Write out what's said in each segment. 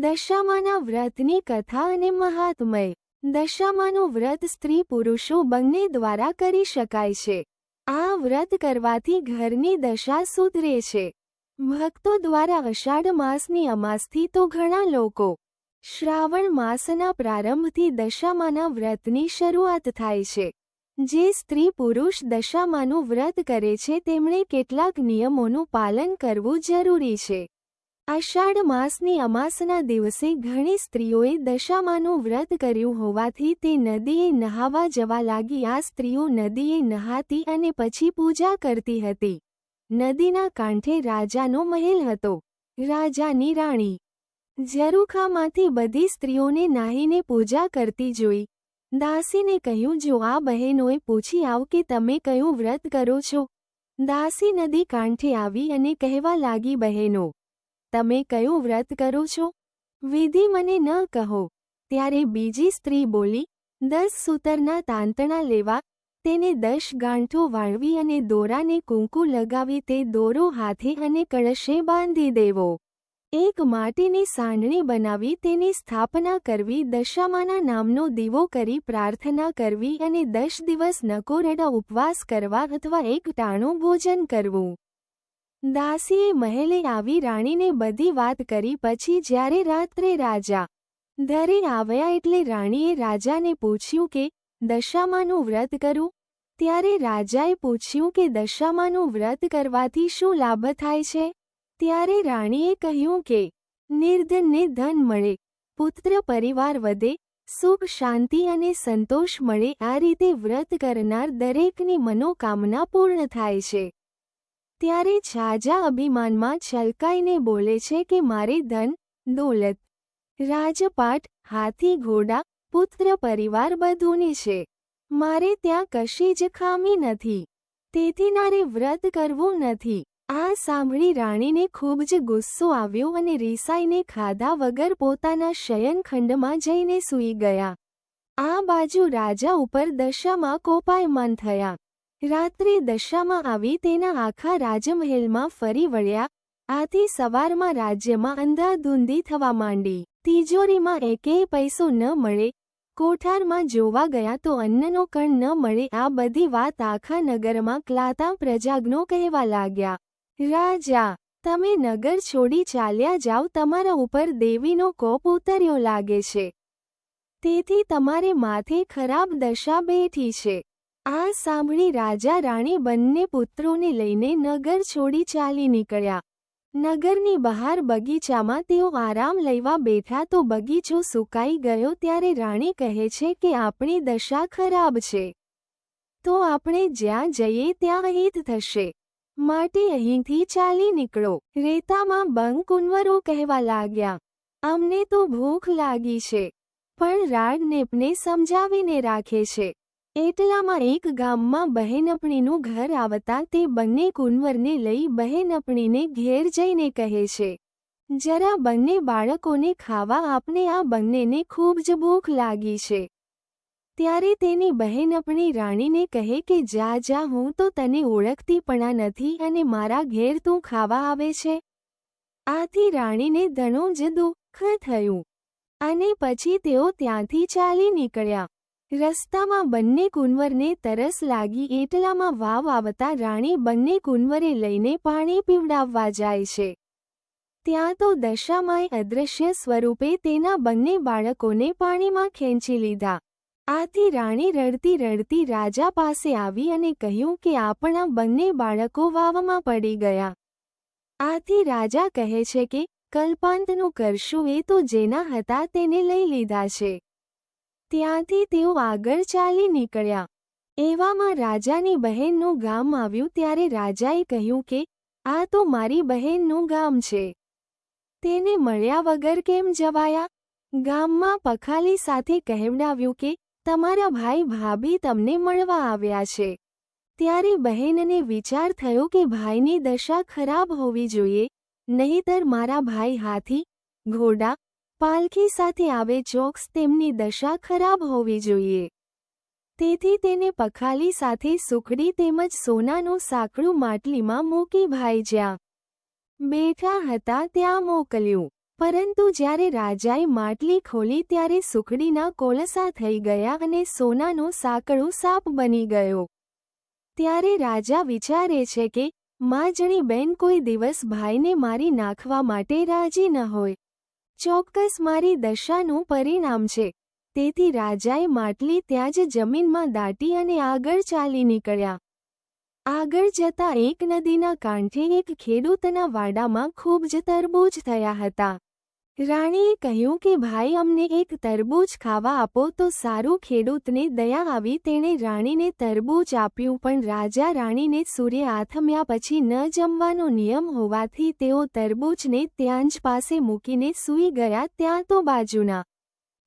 દશામાના વ્રતની કથા અને મહાત્મય. દશામાનું વ્રત સ્ત્રી પુરુષો બંને દ્વારા કરી શકાય છે. આ વ્રત કરવાથી ઘરની દશા સુધરે છે. ભક્તો દ્વારા અષાઢ માસની અમાસથી તો ઘણા લોકો શ્રાવણ માસના પ્રારંભથી દશામાના વ્રતની શરૂઆત થાય છે. જે સ્ત્રી પુરુષ દશામાનું વ્રત કરે છે, તેમણે કેટલાક નિયમોનું પાલન કરવું જરૂરી છે. અષાઢ માસની અમાસના દિવસે ઘણી સ્ત્રીઓએ દશામાનું વ્રત કર્યું હોવાથી તે નદીએ નહાવા જવા લાગી. આ સ્ત્રીઓ નદીએ નહાતી અને પછી પૂજા કરતી હતી. નદીના કાંઠે રાજાનો મહેલ હતો. રાજાની રાણી ઝરૂખામાંથી બધી સ્ત્રીઓને નાહીને પૂજા કરતી જોઈ. દાસીને કહ્યું, જો આ બહેનોએ પૂછી આવ કે તમે કયું વ્રત કરો છો? દાસી નદી કાંઠે આવી અને કહેવા લાગી, બહેનો તમે કયું વ્રત કરો છો? વિધિ મને ન કહો. ત્યારે બીજી સ્ત્રી બોલી, દસ સૂતરના તાંતણા લેવા, તેને દશ ગાંઠો વાળવી અને દોરાને કુંકુ લગાવી તે દોરો હાથે અને કળશે બાંધી દેવો. એક માટીની સાંડણી બનાવી તેની સ્થાપના કરવી, દશામાના નામનો દીવો કરી પ્રાર્થના કરવી અને દસ દિવસ નકોરડા ઉપવાસ કરવા અથવા એક ટાણું ભોજન કરવું. દાસીએ મહેલે આવી રાણીને બધી વાત કરી પછી જ્યારે રાત્રે રાજા ધરે આવ્યા એટલે રાણીએ રાજાને પૂછ્યું કે, દશામાનું વ્રત કરું? ત્યારે રાજાએ પૂછ્યું કે, દશામાનું વ્રત કરવાથી શું લાભ થાય છે? ત્યારે રાણીએ કહ્યું કે, નિર્ધનને ધન મળે, પુત્ર પરિવાર વધે, સુખ, શાંતિ અને સંતોષ મળે, આ રીતે વ્રત કરનાર દરેકની મનોકામના પૂર્ણ થાય છે. ત્યારે છાજા અભિમાનમાં છલકાઈને બોલે છે કે મારે ધન, દોલત. રાજપાટ, હાથી, ઘોડા, પુત્ર, પરિવાર બધુંને છે. મારે ત્યાં કશી જ ખામી નથી. તેથી નારે વ્રત કરવું નથી. આ સાંભળી રાણીને ખૂબ જ ગુસ્સો આવ્યો અને રીસાઈને ખાધા વગર પોતાના શયનખંડમાં જઈને સૂઈ ગયા. આ બાજુ રાજા ઉપર દશામાં કોપાયમાન થયા. રાત્રે દશામાં આવી તેના આખા રાજમહેલમાં ફરી વળ્યા. આથી સવારમાં રાજ્યમાં અંધાધૂંધી થવા માંડી. તિજોરીમાં એકેય પૈસો ન મળે. કોઠારમાં જોવા ગયા તો અન્નનો કણ ન મળે. આ બધી વાત આખા નગરમાં ક્લાતા પ્રજાજ્ઞો કહેવા લાગ્યા. રાજા, તમે નગર છોડી ચાલ્યા જાઓ. તમારા ઉપર દેવીનો કોપ ઉતર્યો લાગે છે. તેથી તમારે માથે ખરાબ દશા બેઠી છે. આ સાંભળી રાજા રાણી બંને પુત્રોને લઈને નગર છોડી ચાલી નીકળ્યા. નગરની બહાર બગીચામાં તેઓ આરામ લેવા બેઠા તો બગીચો સુકાઈ ગયો ત્યારે રાણી કહે છે કે આપણી દશા ખરાબ છે. તો આપણે જ્યાં જઈએ ત્યાં હિત થશે. માટે અહીંથી ચાલી નીકળો. રેતામાં બંગ કુંવરો કહેવા લાગ્યા. અમને તો ભૂખ લાગી છે. પણ રાડનેપને સમજાવીને રાખે છે. એટલામાં એક ગામમાં બહેનપણીનું ઘર આવતા તે બંને કુંવરને લઈ બહેનપણીને ઘેર જઈને કહે છે, જરા બંને બાળકોને ખાવા આપને આ બંનેને ખૂબ જ ભૂખ લાગી છે. ત્યારે તેની બહેન આપણી રાણીને કહે કે, જા જા, હું તો તને ઓળખતી પણ નથી અને મારા ઘેર તું ખાવા આવે છે. આથી રાણીને ધણું જ દુઃખ થયું અને પછી તેઓ ત્યાંથી ચાલી નીકળ્યા. રસ્તામાં બંને કુંવરને તરસ લાગી એટલામાં વાવ આવતા રાણી બંને કુંવરે લઈને પાણી પીવડાવવા જાય છે. ત્યાં તો દશામાએ અદૃશ્ય સ્વરૂપે તેના બંને બાળકોને પાણીમાં ખેંચી લીધા. આથી રાણી રડતી રડતી રાજા પાસે આવી અને કહ્યું કે આપણા બંને બાળકો વાવમાં પડી ગયા. આથી રાજા કહે છે કે, કલ્પાંતનું કરશું એ તો જેના હતા તેને લઈ લીધા છે. ત્યાંથી તેઓ આગળ ચાલી નીકળ્યા. એવામાં રાજાની બહેનનું ગામ આવ્યું ત્યારે રાજાએ કહ્યું કે, આ તો મારી બહેનનું ગામ છે. તેને મળ્યા વગર કેમ જવાયા? ગામમાં પખાલી સાથે કહેવડાવ્યું કે, તમારા ભાઈ ભાભી તમને મળવા આવ્યા છે. ત્યારે બહેનને વિચાર થયો કે ભાઈની દશા ખરાબ હોવી જોઈએ, નહીતર મારા ભાઈ હાથી, ઘોડા પાલખી સાથે આવે ચોક્સ તેમની દશા ખરાબ હોવી જોઈએ. તેથી તેને પખાલી સાથે સુખડી તેમજ સોનાનું સાંકડું માટલીમાં મૂકી ભાઈ જ્યાં બેઠા હતા ત્યાં મોકલ્યું. પરંતુ જ્યારે રાજાએ માટલી ખોલી ત્યારે સુખડીના કોલસા થઈ ગયા અને સોનાનું સાંકડું સાપ બની ગયો. ત્યારે રાજા વિચારે છે કે માજણી બેન કોઈ દિવસ ભાઈને મારી નાખવા માટે રાજી ન હોય. ચોક્કસ મારી દશાનું પરિણામ છે. તેથી રાજાએ માટલી ત્યાં જ જમીનમાં દાટી અને આગળ ચાલી નીકળ્યા. આગળ જતા એક નદીના કાંઠે એક ખેડૂતના વાડામાં ખૂબ જ તરબૂચ થયા હતા. રાણીએ કહ્યું કે, ભાઈ, અમને એક તરબૂચ ખાવા આપો તો સારું ખેડૂતને દયા આવી. તેણે રાણીને તરબૂચ આપ્યું, પણ રાજા રાણીને સૂર્ય આથમ્યા પછી ન જમવાનો નિયમ હોવાથી તેઓ તરબૂચને ત્યાં જ પાસે મૂકીને સૂઈ ગયા. ત્યાં તો બાજુના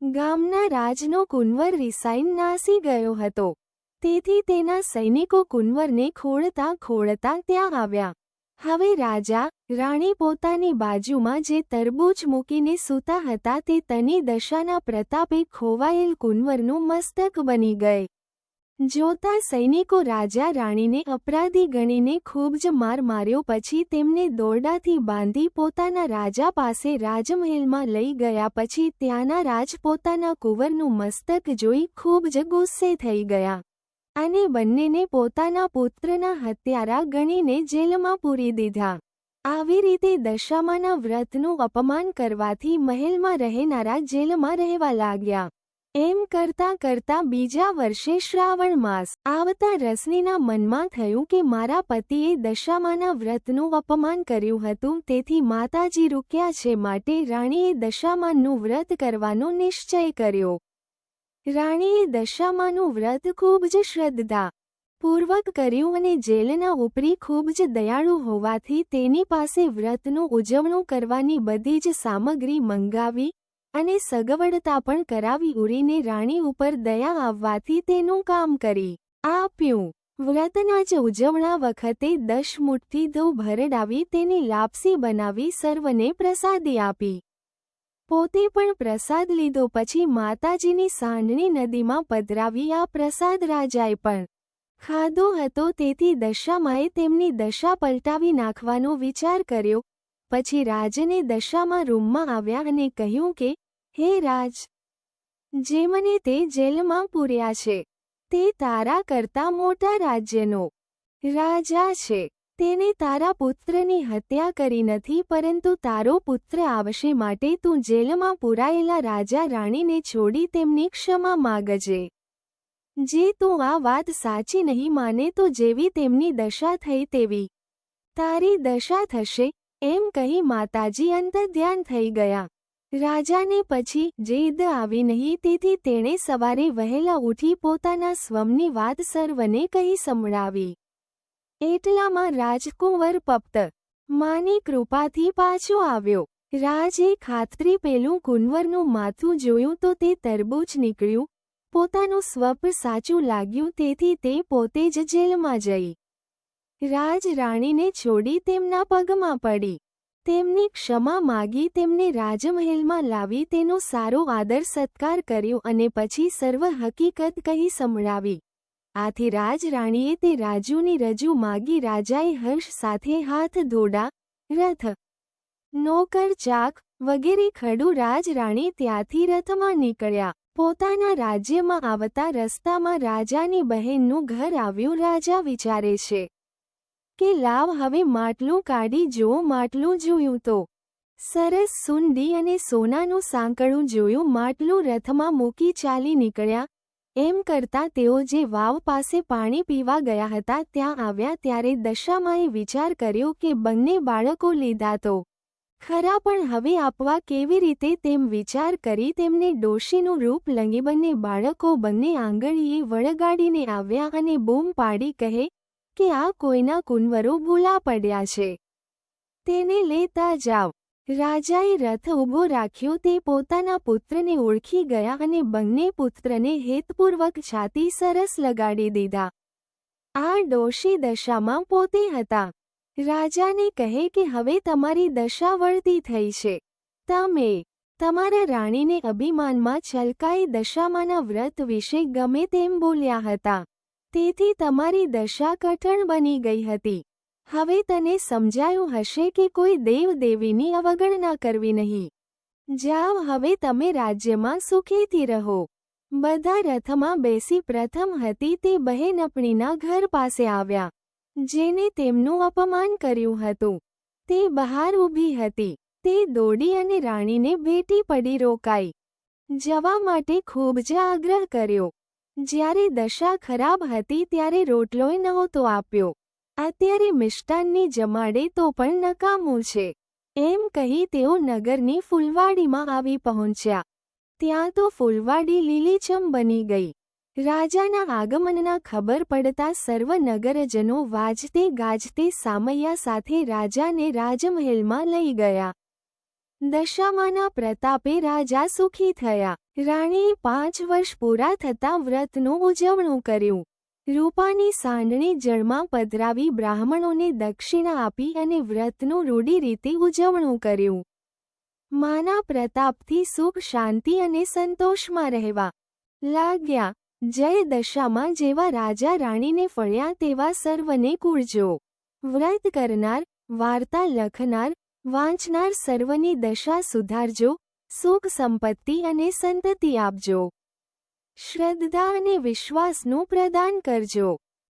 ગામના રાજનો કુંવર રિસાઈન નાસી ગયો હતો. તેથી તેના સૈનિકો કુંવરને ખોળતા ખોળતા ત્યાં આવ્યા. હવે રાજા, રાણી પોતાની બાજુમાં જે તરબૂચ મૂકીને સૂતા હતા તે તની દશાના પ્રતાપે ખોવાયેલ કુંવરનું મસ્તક બની ગઈ. જોતા સૈનિકો રાજા રાણીને અપરાધી ગણીને ખૂબ જ માર માર્યો પછી તેમને દોરડાથી બાંધી પોતાના રાજા પાસે રાજમહેલમાં લઈ ગયા પછી ત્યાંના રાજ પોતાના કુંવરનું મસ્તક જોઈ ખૂબ જ ગુસ્સે થઈ ગયા. અને બંનેને પોતાના પુત્રના હત્યારા ગણીને જેલમાં પૂરી દીધા. આવી રીતે દશામાના વ્રતનું અપમાન કરવાથી મહેલમાં રહેનારા જેલમાં રહેવા લાગ્યા. એમ કરતા કરતા બીજા વર્ષે શ્રાવણ માસ આવતા રસનીના મનમાં થયું કે મારા પતિએ દશામાના વ્રતનું અપમાન કર્યું હતું, તેથી માતાજી રૂક્યા છે માટે રાણીએ દશામાનનું વ્રત કરવાનો નિશ્ચય કર્યો. રાણીએ દશામાનું વ્રત ખૂબ જ શ્રદ્ધા પૂર્વક કર્યું અને જેલના ઉપરી ખૂબ જ દયાળુ હોવાથી તેની પાસે વ્રતનું ઉજવણું કરવાની બધી જ સામગ્રી મંગાવી અને સગવડતા પણ કરાવી ઉડીને રાણી ઉપર દયા આવવાથી તેનું કામ કરી આપ્યું. વ્રતના જ ઉજવણા વખતે દશ મુઠ્ઠી ધો ભરડાવી તેની લાપસી બનાવી સર્વને પ્રસાદી આપી. પોતે પણ પ્રસાદ લીધો પછી માતાજીની સાંડણી નદીમાં પધરાવી આ પ્રસાદ રાજાએ પણ ખાધો હતો. તેથી દશામાએ તેમની દશા પલટાવી નાખવાનો વિચાર કર્યો. પછી રાજને દશામાં રૂમમાં આવ્યા અને કહ્યું કે, હે રાજ જે મને તે જેલમાં પૂર્યા છે, તે તારા કરતા મોટા રાજ્યનો રાજા છે. તેને તારા પુત્રની હત્યા કરી નથી, પરંતુ તારો પુત્ર આવશે માટે તું જેલમાં પુરાયેલા રાજા રાણીને છોડી તેમની ક્ષમા માગજે. જે તું આ વાત સાચી નહીં માને તો જેવી તેમની દશા થઈ તેવી. તારી દશા થશે, એમ કહી માતાજી અંતર્ધ્યાન થઈ ગયા. રાજાને પછી જેદ આવી નહીં, તેથી તેણે સવારે વહેલા ઉઠી પોતાના સ્વમની વાત સર્વને કહી સંભળાવી. એટલામાં રાજકુંવર પપ્ત. માની કૃપાથી પાછો આવ્યો. રાજે ખાતરી પેલું કુંવરનું માથું જોયું તો તે તરબૂચ નીકળ્યું. પોતાનું સ્વપ સાચું લાગ્યું તેથી તે પોતે જ જેલમાં જઈ. રાજ રાણીને છોડી તેમના પગમાં પડી. તેમની ક્ષમા માગી તેમને રાજમહેલમાં લાવી તેનો સારો આદર સત્કાર કર્યો અને પછી સર્વ હકીકત કહી સંભળાવી. આથી રાજરાણીએ તે રાજુની રજૂ માગી રાજાએ હર્ષ સાથે હાથ ધોડા, રથ, નોકર, ચાક વગેરે ખડું રાજરાણી ત્યાંથી રથમાં નીકળ્યા. પોતાના રાજ્યમાં આવતા રસ્તામાં રાજાની બહેનનું ઘર આવ્યું. રાજા વિચારે છે કે લાવ હવે માટલું કાઢી જો માટલું જોયું તો. સરસ સુંડી અને સોનાનું સાંકળું જોયું. માટલું રથમાં મૂકી ચાલી નીકળ્યા. એમ કરતા તેઓ જે વાવ પાસે પાણી પીવા ગયા હતા ત્યાં આવ્યા ત્યારે દશામાએ વિચાર કર્યો કે બંને બાળકો લીધા તો ખરા પણ હવે આપવા કેવી રીતે તેમ વિચાર કરી તેમને ડોશીનું રૂપ લંગી બંને બાળકો બંને આંગળીએ વળગાડીને આવ્યા અને બૂમ પાડી કહે કે આ કોઈના કુંવરો ભૂલા પડ્યા છે. તેને લેતા જાવ. રાજાએ રથ ઊભો રાખ્યો તે પોતાના પુત્રને ઓળખી ગયા અને બંને પુત્રને હેતપૂર્વક છાતી સરસ લગાડી દીધા. આ ડોશી દશામાં પોતે હતા. રાજાને કહે કે હવે તમારી દશા વળતી થઈ છે. તમે, તમારા રાણીને અભિમાનમાં છલકાઈ દશામાંના વ્રત વિશે ગમે તેમ બોલ્યા હતા. તેથી તમારી દશા કઠણ બની ગઈ હતી. હવે તને સમજાયું હશે કે કોઈ દેવ દેવીની અવગણના કરવી નહીં. જાઓ, હવે તમે રાજ્યમાં સુખેથી રહો. બધા રથમાં બેસી પ્રથમ હતી તે બહેન અપણીના ઘર પાસે આવ્યા, જેને તેમનું અપમાન કર્યું હતું. તે બહાર ઊભી હતી, તે દોડી અને રાણીને ભેટી પડી રોકાઈ. જવા માટે ખૂબ જ આગ્રહ કર્યો. જ્યારે દશા ખરાબ હતી ત્યારે રોટલોય નહોતો આપ્યો. અત્યારે મિષ્ટાનની જમાડે તો પણ નકામું છે. એમ કહી તેઓ નગરની ફૂલવાડીમાં આવી પહોંચ્યા. ત્યાં તો ફૂલવાડી લીલીછમ બની ગઈ. રાજાના આગમનના ખબર પડતા સર્વ નગરજનો વાજતે ગાજતે સામૈયા સાથે રાજાને રાજમહેલમાં લઈ ગયા. દશામાના પ્રતાપે રાજા સુખી થયા. રાણીએ પાંચ વર્ષ પૂરા થતાં વ્રતનું ઉજવણું કર્યું. રૂપાની સાંડણી જળમાં પધરાવી બ્રાહ્મણોને દક્ષિણા આપી અને વ્રતનું રૂઢી રીતે ઉજવણું કર્યું. માના પ્રતાપથી સુખ, શાંતિ અને સંતોષમાં રહેવા લાગ્યા. જય દશામાં જેવા રાજા રાણીને ફળ્યા તેવા સર્વને કુળજો. વ્રત કરનાર, વાર્તા લખનાર, વાંચનાર સર્વની દશા સુધારજો, સુખ સંપત્તિ અને સંતતિ આપજો. શ્રદ્ધા અને વિશ્વાસનું પ્રદાન કરજો.